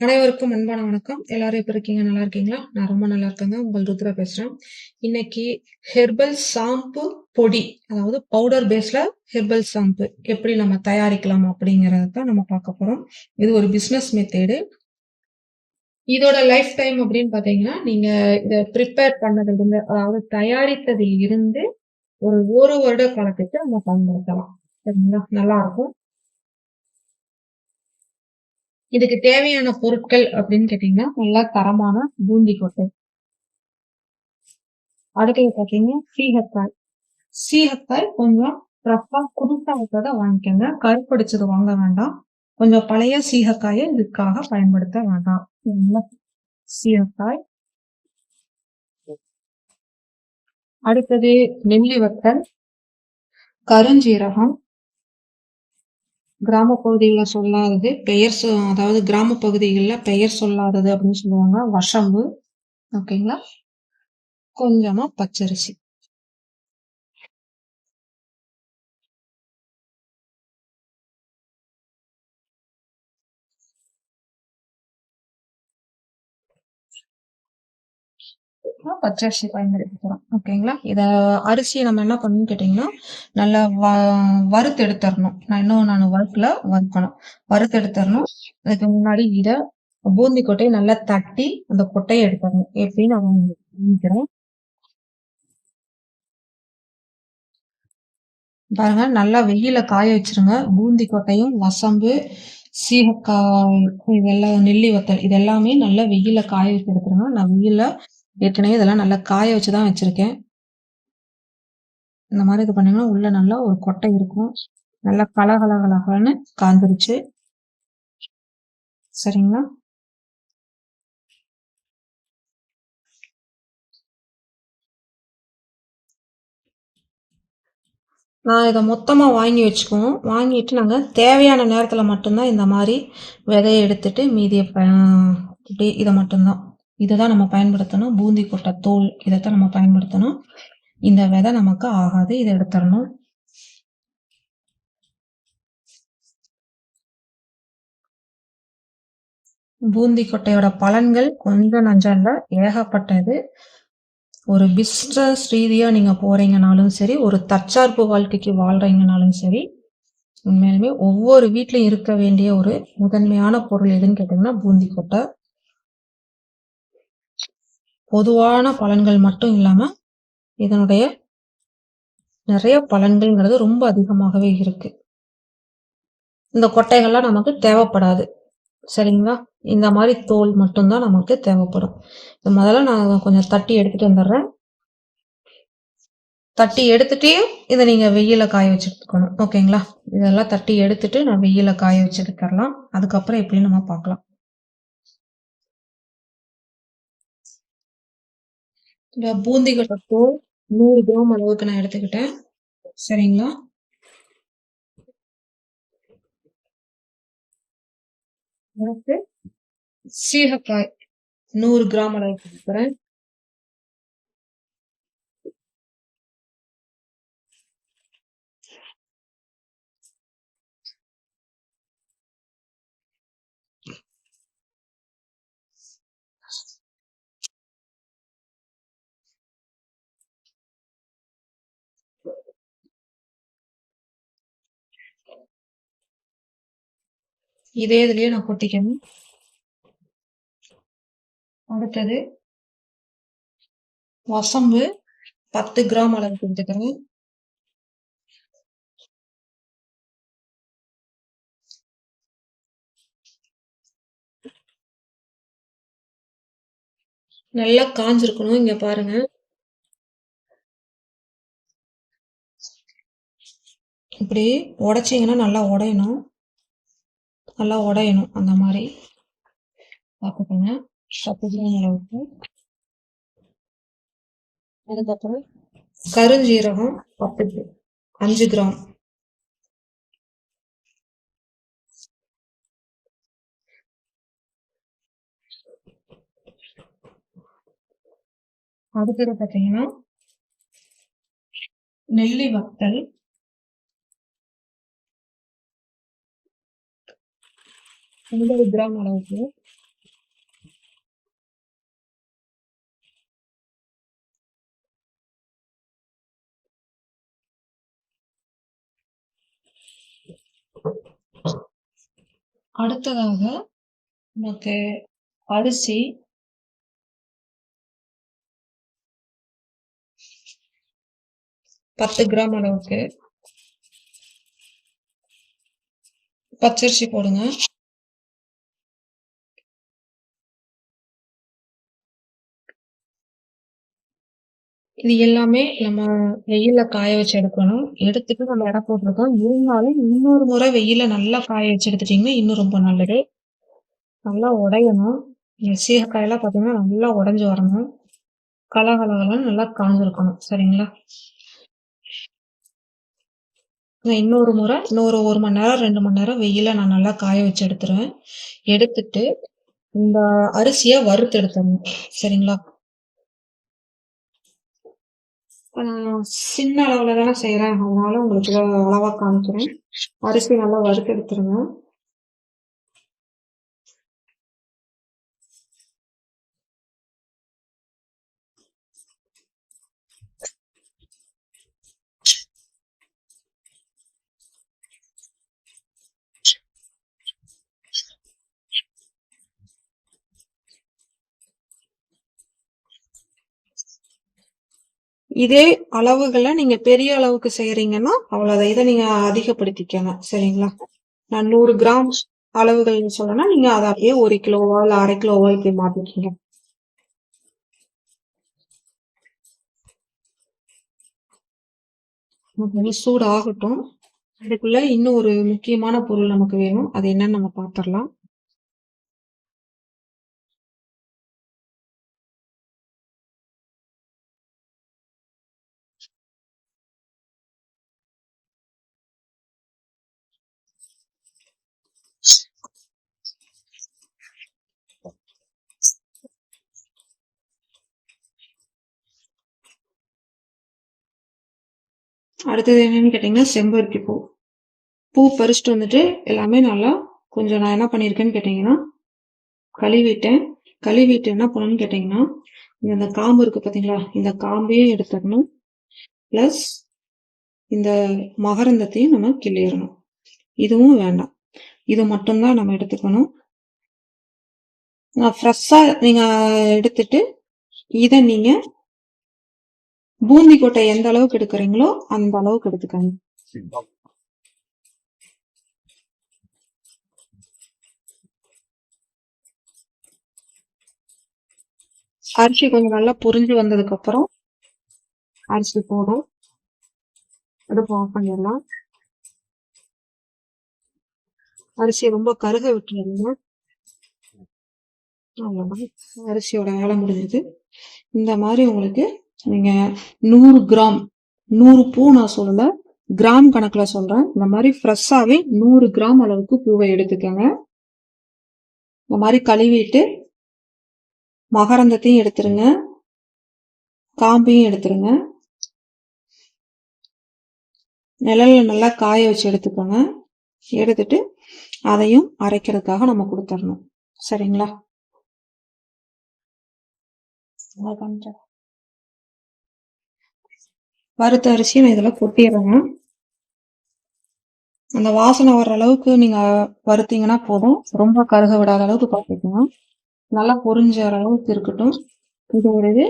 அனைவருக்கும் அன்பான வணக்கம். எல்லாரும் எப்படி இருக்கீங்க? நல்லா இருக்கீங்களா? நான் ரொம்ப நல்லா இருக்கேங்க. உங்கள் ருத்ரா பேசுறேன். இன்னைக்கு ஹெர்பல் சாம்பு பொடி அதாவது பவுடர் பேஸ்ல ஹெர்பல் சாம்பு எப்படி நம்ம தயாரிக்கலாம் அப்படிங்கறத தான் நம்ம பார்க்க போறோம். இது ஒரு பிசினஸ் மெத்தேடு இதோட லைஃப் டைம் அப்படின்னு பாத்தீங்கன்னா நீங்க இதை ப்ரிப்பேர் பண்ணதுல இருந்து அதாவது தயாரித்ததில் இருந்து ஒரு ஒரு வருட காலத்துக்கு நம்ம பயன்படுத்தலாம். சரிங்களா? நல்லா இருக்கும். இதுக்கு தேவையான பொருட்கள் அப்படின்னு கேட்டீங்கன்னா நல்லா தரமான பூந்தி கொட்டை. அடுத்தது பார்த்தீங்கன்னா சீகக்காய். சீகக்காய் கொஞ்சம் ரஃபா குருசா இருக்கிறத வாங்கிக்கோங்க. கருப்படிச்சது வாங்க வேண்டாம். கொஞ்சம் பழைய சீகக்காயை இதுக்காக பயன்படுத்த வேண்டாம். சீகக்காய். அடுத்தது நெல்லி வத்தல் கருஞ்சீரகம் கிராம பகுதிகளில் சொல்லாதது பெயர் சொ அதாவது கிராம பகுதிகளில் பெயர் சொல்லாதது அப்படின்னு சொல்லுவாங்க வசம்பு ஓகேங்களா கொஞ்சமா பச்சரிசி பச்சரிசி பயன்படுத்திக்கலாம் ஓகேங்களா? இத அரிசியை நம்ம என்ன பண்ணணும்னு கேட்டீங்கன்னா நல்லா வ வறுத்து எடுத்துடணும். நான் இன்னும் நான் வறுக்கல வறுக்கணும். வறுத்து எடுத்துடணும். அதுக்கு முன்னாடி இதை பூந்தி கொட்டையை நல்லா தட்டி அந்த கொட்டையை எடுத்துடணும். எப்படின்னு நான் நினைக்கிறேன் பாருங்க நல்லா வெயில காய வச்சிருங்க. பூந்தி கொட்டையும் வசம்பு சீகக்காய் இதெல்லாம் நெல்லி வத்தல் இது எல்லாமே நல்லா வெயில காய வச்சு எடுத்துருங்க நான் வெயில ஏற்கனவே இதெல்லாம் நல்லா காய வச்சு தான் வச்சுருக்கேன். இந்த மாதிரி இது பண்ணிங்கன்னா உள்ள நல்லா ஒரு கொட்டை இருக்கும். நல்லா கலகலகலகலன்னு காந்துருச்சு சரிங்களா? நான் இதை மொத்தமாக வாங்கி வச்சுக்குவோம் வாங்கிட்டு நாங்கள் தேவையான நேரத்தில் மட்டும்தான் இந்த மாதிரி விதையை எடுத்துட்டு மீதியை இப்படி இதை மட்டும்தான். இதை தான் நம்ம பயன்படுத்தணும். பூந்தி கொட்டை தோல் இதைத்தான் நம்ம பயன்படுத்தணும். இந்த விதை நமக்கு ஆகாது. இதை எடுத்துடணும். பூந்தி கொட்டையோட பலன்கள் கொஞ்சம் நஞ்சம் இல்லை. ஏகப்பட்டது. ஒரு பிஸ்னஸ் ரீதியாக நீங்கள் போகிறீங்கனாலும் சரி ஒரு தற்சார்பு வாழ்க்கைக்கு வாழ்கிறீங்கனாலும் சரி உண்மையிலுமே ஒவ்வொரு வீட்லையும் இருக்க வேண்டிய ஒரு முதன்மையான பொருள் எதுன்னு கேட்டிங்கன்னா பூந்தி கொட்டை. பொதுவான பலன்கள் மட்டும் இல்லாமல் இதனுடைய நிறைய பலன்கள்ங்கிறது ரொம்ப அதிகமாகவே இருக்கு. இந்த கொட்டைகள்லாம் நமக்கு தேவைப்படாது. சரிங்களா? இந்த மாதிரி தோல் மட்டும்தான் நமக்கு தேவைப்படும். முதல்ல நான் கொஞ்சம் தட்டி எடுத்துட்டு வந்துடுறேன். தட்டி எடுத்துட்டே இதை நீங்க வெயில காய வச்சுக்கணும். ஓகேங்களா? இதெல்லாம் தட்டி எடுத்துட்டு நான் வெயில காய வச்சு எடுத்துடலாம் அதுக்கப்புறம் எப்படின்னு நம்ம பார்க்கலாம். இந்த பூந்தி கொட்டை நூறு கிராம் அளவுக்கு நான் எடுத்துக்கிட்டேன். சரிங்களா? சீகக்காய் நூறு கிராம் அளவுக்கு எடுக்கிறேன். இதே இதுலயே நான் கொட்டிக்கணும். அடுத்தது வசம்பு பத்து கிராம் அளவுக்கு எடுத்துக்கிறேன் நல்லா காஞ்சிருக்கணும் இங்க பாருங்க. இப்படி உடைச்சிங்கன்னா நல்லா உடையணும். நல்லா உடையணும் அந்த மாதிரி. பார்த்துக்கோங்க. பத்து கிராம் அளவுக்கு அதுக்கப்புறம் கருஞ்சீரகம் பத்து அஞ்சு கிராம். அதுக்கப்புறம் பார்த்தீங்கன்னா நெல்லி வத்தல். ஐம்பது கிராம் அளவுக்கு அடுத்ததாக நமக்கு அரிசி. பத்து கிராம் அளவுக்கு. பச்சரிசி போடுங்க. இது எல்லாமே நம்ம வெயில காய வச்சு எடுக்கணும். எடுத்துட்டு நம்ம இடம் போட்டிருக்கோம். இருந்தாலும் இன்னொரு முறை வெயில நல்லா காய வச்சு எடுத்துட்டீங்கன்னா இன்னும் ரொம்ப நல்லது. நல்லா உடையணும். சீகக்காயெல்லாம் பார்த்தீங்கன்னா நல்லா உடஞ்சி வரணும். கலகலகலாம் நல்லா காஞ்சிருக்கணும். சரிங்களா? இன்னொரு முறை இன்னொரு ஒரு மணி நேரம் ரெண்டு மணி நேரம் வெயில நான் நல்லா காய வச்சு எடுத்துருவேன். எடுத்துட்டு இந்த அரிசியை வறுத்து எடுத்துடணும். சரிங்களா நான் சின்ன அளவுல தானே செய்யறேன் அதனால உங்களுக்கு அளவா காமிக்கிறேன். அரிசி நல்லா வறுத்து எடுத்துருங்க. இதே அளவுகளை நீங்க பெரிய அளவுக்கு செய்யறீங்கன்னா அவ்வளவுதான். இதை நீங்க அதிகப்படுத்திக்கணும் சரிங்களா? நான் நூறு கிராம் அளவுகள் சொல்லனா நீங்க அதை அப்படியே ஒரு கிலோவா இல்ல அரை கிலோவா இப்படி மாத்திக்கீங்க. சூடு ஆகட்டும் அதுக்குள்ள இன்னும் ஒரு முக்கியமான பொருள் நமக்கு வேணும். அது என்னன்னு நம்ம பாத்திரலாம் அடுத்தது என்னன்னு கேட்டீங்கன்னா செம்பருத்தி பூ. பூ பறிச்சுட்டு வந்துட்டு எல்லாமே நல்லா கொஞ்சம் நான் என்ன பண்ணியிருக்கேன்னு கேட்டீங்கன்னா கழுவிட்டேன். கழுவிட்டு என்ன பண்ணணும்னு கேட்டீங்கன்னா இந்த காம்பு இருக்கு பார்த்தீங்களா இந்த காம்பையும் எடுத்துக்கணும். ப்ளஸ் இந்த மகரந்தத்தையும் நம்ம கிள்ளிடணும். இதுவும் வேண்டாம். இது மட்டும்தான் நம்ம எடுத்துக்கணும். ஃப்ரெஷ்ஷாக நீங்கள் எடுத்துட்டு இதை நீங்கள் பூந்தி கொட்டை எந்த அளவுக்கு எடுக்கிறீங்களோ அந்த அளவுக்கு எடுத்துக்கங்க. அரிசி கொஞ்சம் நல்லா புரிஞ்சு வந்ததுக்கு அப்புறம் அரிசி போடும் அடுப்பு ஆஃப் பண்ணிடலாம் அரிசியை ரொம்ப கருக விட்டுருங்க அவ்வளோதான் அரிசியோட வேலை முடிஞ்சது. இந்த மாதிரி உங்களுக்கு நீங்க நூறு கிராம் நூறு பூ நான் சொல்லல கிராம் கணக்குல சொல்றேன். இந்த மாதிரி ஃப்ரெஷ்ஷாவே நூறு கிராம் அளவுக்கு பூவை எடுத்துக்கோங்க. இந்த மாதிரி கழுவிட்டு மகரந்தத்தையும் எடுத்துருங்க. காம்பையும் எடுத்துருங்க. நிழல்ல நல்லா காய வச்சு எடுத்துக்கோங்க. எடுத்துட்டு அதையும் அரைக்கிறதுக்காக நம்ம கொடுத்துடணும். சரிங்களா? வறுத்த அரிசியும் நான் இதில் கொட்டிடுறேங்க அந்த வாசனை வர்ற அளவுக்கு நீங்கள் வறுத்தீங்கன்னா போதும். ரொம்ப கருக விடாத அளவுக்கு பார்த்துக்கோங்க நல்லா பொறிஞ்ச அளவுக்கு இருக்கட்டும். இது ஒரு இது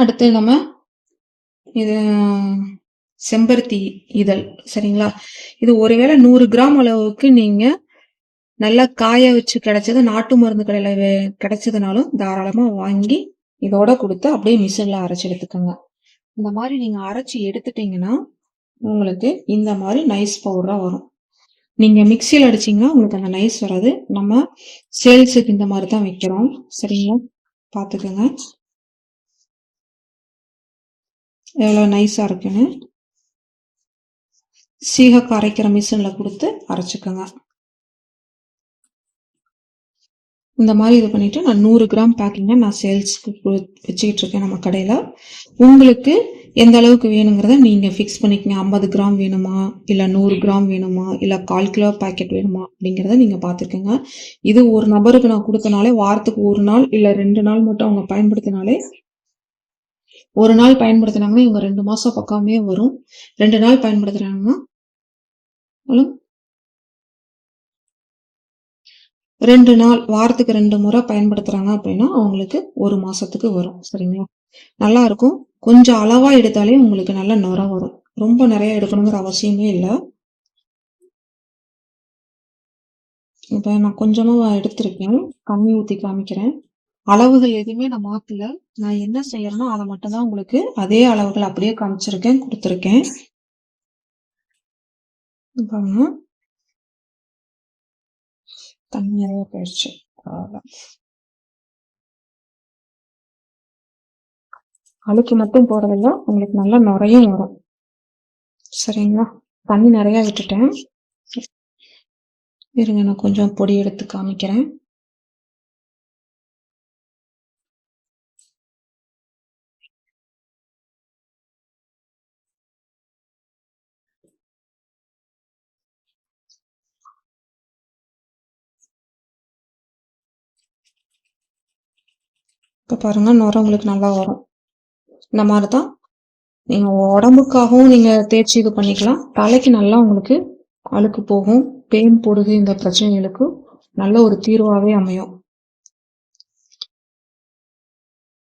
அடுத்து நம்ம இது செம்பருத்தி இதழ் சரிங்களா? இது ஒருவேளை நூறு கிராம் அளவுக்கு நீங்கள் நல்லா காய வச்சு கிடைச்சது நாட்டு மருந்து கடையில் கிடைச்சதுனாலும் தாராளமாக வாங்கி இதோட கொடுத்து அப்படியே மிஷினில் அரைச்சி எடுத்துக்கோங்க. இந்த மாதிரி நீங்க அரைச்சி எடுத்துட்டீங்கன்னா உங்களுக்கு இந்த மாதிரி நைஸ் பவுடரா வரும். நீங்க மிக்சியில் அடிச்சீங்கன்னா உங்களுக்கு அந்த நைஸ் வராது. நம்ம சேல்ஸுக்கு இந்த மாதிரி தான் வைக்கிறோம். சரிங்களா? பார்த்துக்கோங்க. எவ்வளோ நைஸாக இருக்குன்னு. சீகக்காய் அரைக்கிற மிஷினில் கொடுத்து அரைச்சிக்கோங்க. இந்த மாதிரி இது பண்ணிட்டு நான் நூறு கிராம் பேக்கிங்க நான் சேல்ஸ்க்கு வச்சுக்கிட்டு இருக்கேன் நம்ம கடையில். உங்களுக்கு எந்த அளவுக்கு வேணுங்கிறத நீங்கள் ஃபிக்ஸ் பண்ணிக்கங்க. ஐம்பது கிராம் வேணுமா? இல்லை நூறு கிராம் வேணுமா? இல்லை கால் கிலோ பேக்கெட் வேணுமா? அப்படிங்கிறத நீங்கள் பார்த்துக்கோங்க இது ஒரு நபருக்கு நான் கொடுத்தனாலே வாரத்துக்கு ஒரு நாள் இல்லை ரெண்டு நாள் மட்டும் அவங்க பயன்படுத்தினாலே ஒரு நாள் பயன்படுத்தினாங்கன்னா இவங்க ரெண்டு மாதம் பக்கமே வரும். ரெண்டு நாள் பயன்படுத்துகிறாங்கன்னா ரெண்டு நாள் வாரத்துக்கு ரெண்டு முறை பயன்படுத்துறாங்க அப்படின்னா அவங்களுக்கு ஒரு மாசத்துக்கு வரும் சரிங்களா? நல்லா இருக்கும். கொஞ்சம் அளவா எடுத்தாலே உங்களுக்கு நல்ல நுரம் வரும். ரொம்ப நிறைய எடுக்கணுங்கிற அவசியமே இல்லை. இப்போ நான் கொஞ்சமா எடுத்திருக்கேன். கம்மி ஊற்றி காமிக்கிறேன். அளவுகள் எதுவுமே நான் மாத்தல. நான் என்ன செய்யறேனோ அதை மட்டும்தான் உங்களுக்கு அதே அளவுகள் அப்படியே காமிச்சிருக்கேன் கொடுத்துருக்கேன். பாருங்க. தண்ணி நிறைய போயிடுச்சு அழுக்கு மட்டும் போறதில்லை. உங்களுக்கு நல்லா நிறையும் வரும். சரிங்களா? தண்ணி நிறைய விட்டுட்டேன். இருங்க நான் கொஞ்சம் பொடி எடுத்து காமிக்கிறேன். இப்போ பாருங்க நுரம் உங்களுக்கு நல்லா வரும். இந்த மாதிரி தான் நீங்கள் உடம்புக்காகவும் நீங்கள் தேய்ச்சி இது பண்ணிக்கலாம். தலைக்கு நல்லா உங்களுக்கு அழுக்கு போகும். பெயின் போடுது இந்த பிரச்சனைகளுக்கு நல்ல ஒரு தீர்வாகவே அமையும்.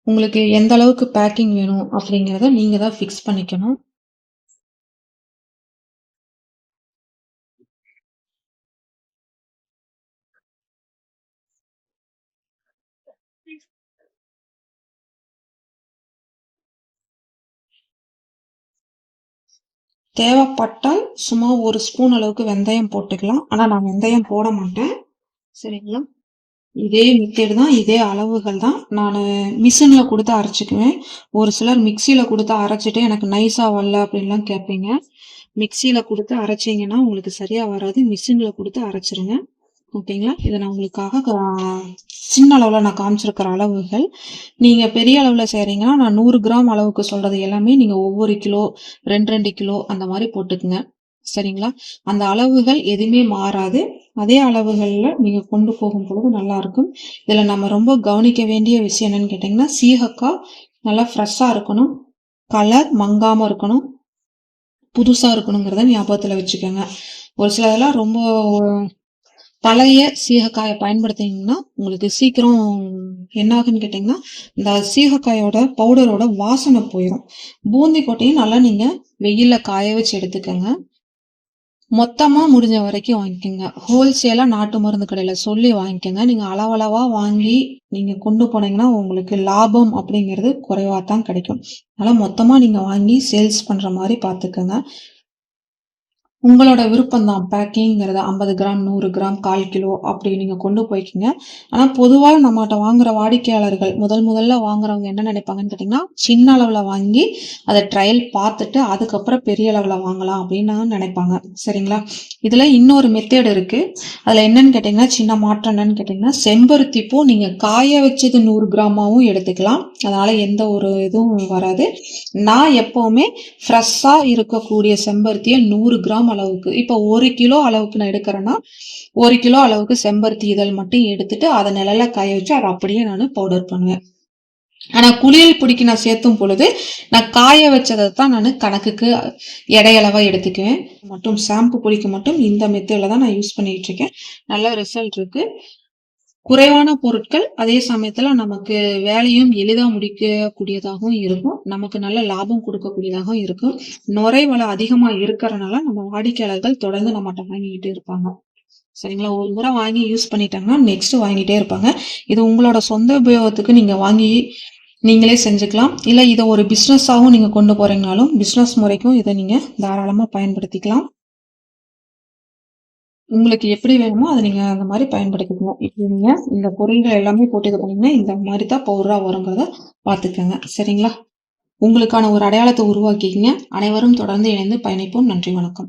உங்களுக்கு எந்த அளவுக்கு பேக்கிங் வேணும் அப்படிங்கிறத நீங்கள் தான் ஃபிக்ஸ் பண்ணிக்கணும். தேவைப்பட்டால் சும்மா ஒரு ஸ்பூன் அளவுக்கு வெந்தயம் போட்டுக்கலாம். ஆனால் நான் வெந்தயம் போட மாட்டேன். சரிங்களா? இதே மெத்தேடு தான் இதே அளவுகள் தான். நான் மிஷினில் கொடுத்து அரைச்சிக்குவேன். ஒரு சிலர் மிக்சியில் கொடுத்து அரைச்சிட்டு எனக்கு நைஸாக வரல அப்படின்லாம் கேட்பீங்க. மிக்சியில் கொடுத்து அரைச்சிங்கன்னா உங்களுக்கு சரியாக வராது. மிஷினில் கொடுத்து அரைச்சிருங்க. ஓகேங்களா இதை நான் உங்களுக்காக சின்ன அளவில் நான் காமிச்சிருக்கிற அளவுகள். நீங்கள் பெரிய அளவில் செய்கிறீங்கன்னா நான் நூறு கிராம் அளவுக்கு சொல்கிறது எல்லாமே நீங்கள் ஒவ்வொரு கிலோ ரெண்டு ரெண்டு கிலோ அந்த மாதிரி போட்டுக்குங்க. சரிங்களா? அந்த அளவுகள் எதுவுமே மாறாது. அதே அளவுகளில் நீங்கள் கொண்டு போகும் பொழுது நல்லாயிருக்கும் இதில் நம்ம ரொம்ப கவனிக்க வேண்டிய விஷயம் என்னன்னு கேட்டிங்கன்னா சீகக்காய் நல்லா ஃப்ரெஷ்ஷாக இருக்கணும். கலர் மங்காமல் இருக்கணும். புதுசாக இருக்கணுங்கிறத ஞாபகத்தில் வச்சுக்கோங்க. ஒரு சிலதெல்லாம் ரொம்ப பழைய சீகக்காயை பயன்படுத்திங்கன்னா உங்களுக்கு சீக்கிரம் என்ன ஆகுன்னு கேட்டிங்கன்னா இந்த சீகக்காயோட பவுடரோட வாசனை போயிடும் பூந்தி கொட்டையும் நல்லா நீங்கள் வெயிலில் காய வச்சு எடுத்துக்கோங்க. மொத்தமாக முடிஞ்ச வரைக்கும் வாங்கிக்கோங்க. ஹோல்சேலாக நாட்டு மருந்து கடையில் சொல்லி வாங்கிக்கோங்க. நீங்கள் அளவளவாக வாங்கி நீங்கள் கொண்டு போனீங்கன்னா உங்களுக்கு லாபம் அப்படிங்கிறது குறைவாக தான் கிடைக்கும். அதனால் மொத்தமாக நீங்கள் வாங்கி சேல்ஸ் பண்ணுற மாதிரி பார்த்துக்கோங்க. உங்களோட விருப்பம் தான் பேக்கிங்கிறத ஐம்பது கிராம் நூறு கிராம் கால் கிலோ அப்படி நீங்கள் கொண்டு போய்க்கிங்க. ஆனால் பொதுவாக நம்மகிட்ட வாங்குற வாடிக்கையாளர்கள் முதல் முதல்ல வாங்குறவங்க என்ன நினைப்பாங்கன்னு கேட்டிங்கன்னா சின்ன அளவில் வாங்கி அதை ட்ரையல் பார்த்துட்டு அதுக்கப்புறம் பெரிய அளவில் வாங்கலாம் அப்படின்னு நினைப்பாங்க. சரிங்களா? இதில் இன்னொரு மெத்தேடு இருக்குது அதில் என்னன்னு கேட்டிங்கன்னா சின்ன மாற்றம் என்னன்னு கேட்டிங்கன்னா செம்பருத்தி பூ நீங்கள் காய வச்சது நூறு கிராமாவும் எடுத்துக்கலாம். அதனால் எந்த ஒரு இதுவும் வராது. நான் எப்போவுமே ஃப்ரெஷ்ஷாக இருக்கக்கூடிய செம்பருத்தியை நூறு கிராம் அளவுக்கு இப்போ ஒரு கிலோ அளவுக்கு நான் எடுக்கிறேன்னா ஒரு கிலோ அளவுக்கு செம்பருத்தி இதழ் மட்டும் எடுத்துட்டு அதை நிழல காய வச்சு அதை அப்படியே நான் பவுடர் பண்ணுவேன். ஆனால் குளியல் பிடிக்க நான் சேர்த்தும் பொழுது நான் காய வச்சதை தான் நான் கணக்குக்கு எடையளவாக எடுத்துக்குவேன். மட்டும் ஷாம்பு பிடிக்க மட்டும் இந்த மெத்தடில் தான் நான் யூஸ் பண்ணிட்டு இருக்கேன். நல்ல ரிசல்ட் இருக்கு. குறைவான பொருட்கள் அதே சமயத்துல நமக்கு வேலையும் எளிதா முடிக்கக்கூடியதாகவும் இருக்கும். நமக்கு நல்ல லாபம் கொடுக்கக்கூடியதாகவும் இருக்கும். நுரை வளம் அதிகமா இருக்கிறனால நம்ம வாடிக்கையாளர்கள் தொடர்ந்து நம்மகிட்ட வாங்கிக்கிட்டு இருப்பாங்க. சரிங்களா? ஒரு முறை வாங்கி யூஸ் பண்ணிட்டாங்கன்னா நெக்ஸ்ட் வாங்கிட்டே இருப்பாங்க. இது உங்களோட சொந்த உபயோகத்துக்கு நீங்க வாங்கி நீங்களே செஞ்சுக்கலாம். இல்லை இதை ஒரு பிஸ்னஸாகவும் நீங்கள் கொண்டு போறீங்கனாலும் பிஸ்னஸ் முறைக்கும் இதை நீங்கள் தாராளமாக பயன்படுத்திக்கலாம். உங்களுக்கு எப்படி வேணுமோ அதை நீங்கள் அந்த மாதிரி பயன்படுத்திக்கணும் இப்படி நீங்கள் இந்த பொருள்கள் எல்லாமே போட்டு இது பண்ணிங்கன்னா இந்த மாதிரி தான் பவுடராக வருங்கிறத பார்த்துக்கோங்க. சரிங்களா? உங்களுக்கான ஒரு அடையாளத்தை உருவாக்கிக்கிங்க. அனைவரும் தொடர்ந்து இணைந்து பயணிப்போம். நன்றி வணக்கம்.